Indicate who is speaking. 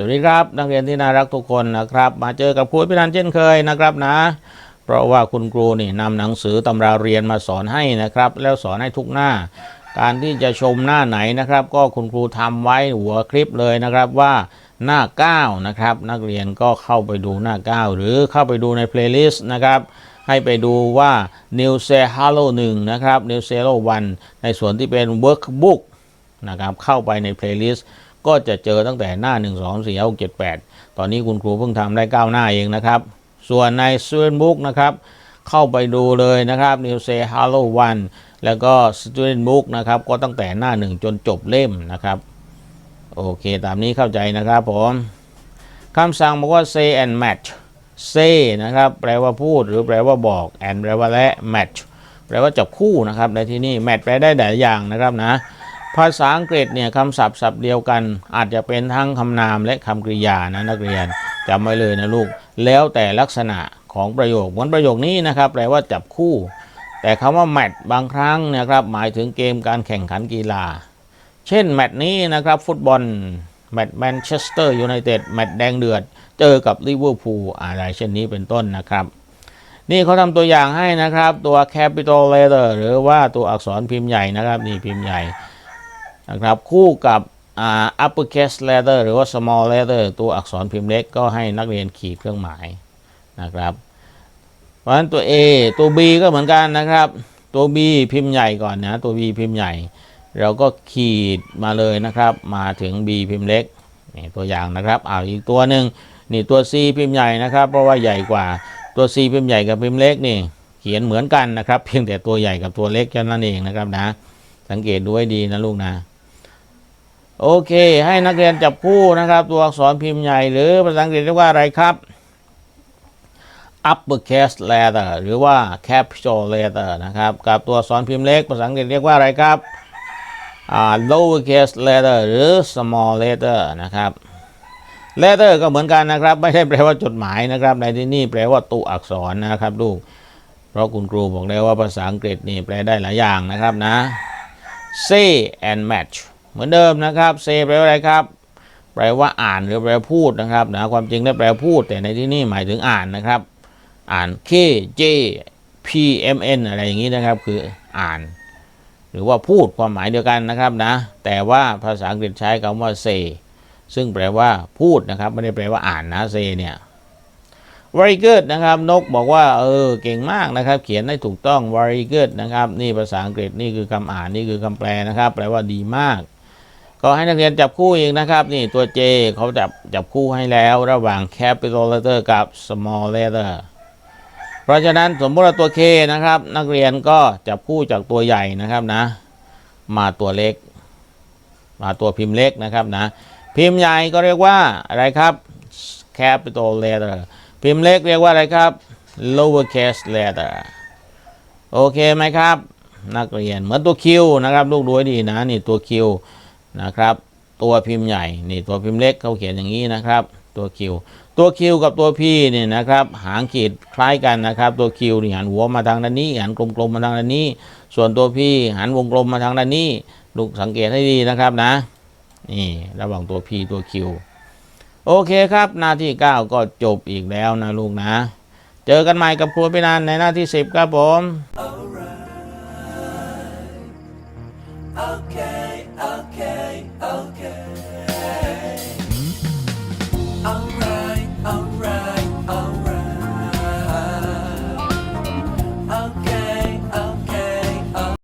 Speaker 1: สวัสดีครับ นักเรียนที่น่ารักทุกคนนะครับ มาเจอกับครูพินันเช่นเคยนะครับนะ เพราะว่าคุณครูนี่นำหนังสือตำราเรียนมาสอนให้นะครับ แล้วสอนให้ทุกหน้า การที่จะชมหน้าไหนนะครับ ก็คุณครูทำไว้หัวคลิปเลยนะครับว่าหน้า 9 นะครับ นักเรียนก็เข้าไปดูหน้า 9 หรือเข้าไปดูในเพลย์ลิสต์นะครับให้ไปดูว่า New s e h a l o 1นะครับ New s e h a l o 1ในส่วนที่เป็น Workbook นะครับเข้าไปใน playlist ก็จะเจอตั้งแต่หน้า 1 2 4 6 7 8 ตอนนี้คุณครูเพิ่งทำได้ 9 หน้าเองนะครับ ส่วนใน Student Book นะครับ เข้าไปดูเลยนะครับ New Say Hello One แล้วก็ Student Book นะครับ ก็ตั้งแต่หน้า 1 จนจบเล่มนะครับ โอเค ตามนี้เข้าใจนะครับผมคำสั่งบอกว่า say and match say นะครับ แปลว่าพูดหรือแปลว่าบอก and แปลว่าและ match แปลว่าจับคู่นะครับในที่นี้ match แปลได้หลายอย่างนะครับนะ ภาษาอังกฤษเนี่ยคำศัพท์ศัพท์เดียวกัน อาจจะเป็นทั้งคำนามและคำกริยานะนักเรียนจำไว้เลยนะลูก แล้วแต่ลักษณะของประโยคเหมือนประโยคนี้นะครับแปลว่าจับคู่ แต่คำว่าแมตช์บางครั้งนะครับหมายถึงเกมการแข่งขันกีฬา เช่นแมตช์นี้นะครับฟุตบอลแมตช์แมนเชสเตอร์ยูไนเต็ดแมตช์แดงเดือด เจอกับลิเวอร์พูลอะไรเช่นนี้เป็นต้นนะครับ นี่เขาทำตัวอย่างให้นะครับตัว capital letter หรือว่าตัวอักษรพิมพ์ใหญ่นะครับนี่พิมพ์ใหญ่ นะครับคู่กับอ่า uppercase letter หรือว่า small letter ตัวอักษรพิมพ์เล็กก็ให้นักเรียนขีดเครื่องหมายนะครับ เพราะฉะนั้นตัว A ตัว B ก็เหมือนกันนะครับ ตัว B พิมพ์ใหญ่ก่อนนะตัว B พิมพ์ใหญ่ เราก็ขีดมาเลยนะครับ มาถึง B พิมพ์เล็กนี่ตัวอย่างนะครับเอาอีกตัวหนึ่งนี่ตัว C พิมพ์ใหญ่นะครับ เพราะว่าใหญ่กว่าตัว C พิมพ์ใหญ่กับพิมพ์เล็กนี่เขียนเหมือนกันนะครับ เพียงแต่ตัวใหญ่กับตัวเล็กแค่นั้นเองนะครับนะ สังเกตดูให้ดีนะลูกนะ โอเค ให้นักเรียนจับคู่นะครับ ตัวอักษรพิมพ์ใหญ่ หรือภาษาอังกฤษเรียกว่าอะไรครับ uppercase letter หรือว่า capital letter นะครับ กับตัวอักษรพิมพ์เล็ก ภาษาอังกฤษเรียกว่าอะไรครับ lowercase letter หรือ small letter นะครับ letter ก็เหมือนกันนะครับ ไม่ใช่แปลว่าจดหมายนะครับ ในที่นี่แปลว่าตัวอักษรนะครับลูก เพราะคุณครูบอกแล้วว่าภาษาอังกฤษนี่แปลได้หลายอย่างนะครับนะ say and match เหมือนเดิมนะครับ say แปลว่าอะไรครับ แปลว่าอ่านหรือแปลว่าพูดนะครับนะความจริงได้แปลพูด แต่ในที่นี่หมายถึงอ่านนะครับ อ่าน K J P M N อะไรอย่างนี้นะครับ คืออ่าน หรือว่าพูดความหมายเดียวกันนะครับนะ แต่ว่าภาษาอังกฤษใช้คำว่า say ซึ่งแปลว่าพูดนะครับ ไม่ได้แปลว่าอ่านนะ say เนี่ย very good นะครับ นกบอกว่าเออเก่งมากนะครับ เขียนได้ถูกต้อง very good นะครับ นี่ภาษาอังกฤษนี่คือคำอ่านนี่คือคำแปลนะครับ แปลว่าดีมาก ก็ให้นักเรียนจับคู่อีกนะครับ นี่ตัว J เขาจับจับคู่ให้แล้วระหว่าง capital letter กับ small letter เพราะฉะนั้นสมมติว่าตัว K นะครับ นักเรียนก็จับคู่จากตัวใหญ่นะครับนะ มาตัวเล็ก มาตัวพิมพ์เล็กนะครับนะ พิมพ์ใหญ่ก็เรียกว่าอะไรครับ capital letter พิมพ์เล็กเรียกว่าอะไรครับ lowercase letter โอเคไหมครับ นักเรียนเหมือนตัว Q นะครับ ลูกดูให้ดีนะ นี่ตัว Q นะครับ ตัวพิมพ์ใหญ่นี่ตัวพิมพ์เล็กเขาเขียนอย่างนี้นะครับ ตัว Q ตัว Q กับตัว P เนี่ยนะครับ หางขีดคล้ายกันนะครับ ตัว Q นี่หันหัวมาทางด้านนี้ หันกลมๆมาทางด้านนี้ ส่วนตัว P หันวงกลมมาทางด้านนี้ลูกสังเกตให้ดีนะครับนะนี่ระหว่างตัว P ตัว Q โอเคครับ หน้าที่ 9 ก็จบอีกแล้วนะลูกนะ เจอกันใหม่กับครูวพินานในหน้าที่ 10 ครับผม
Speaker 2: okay.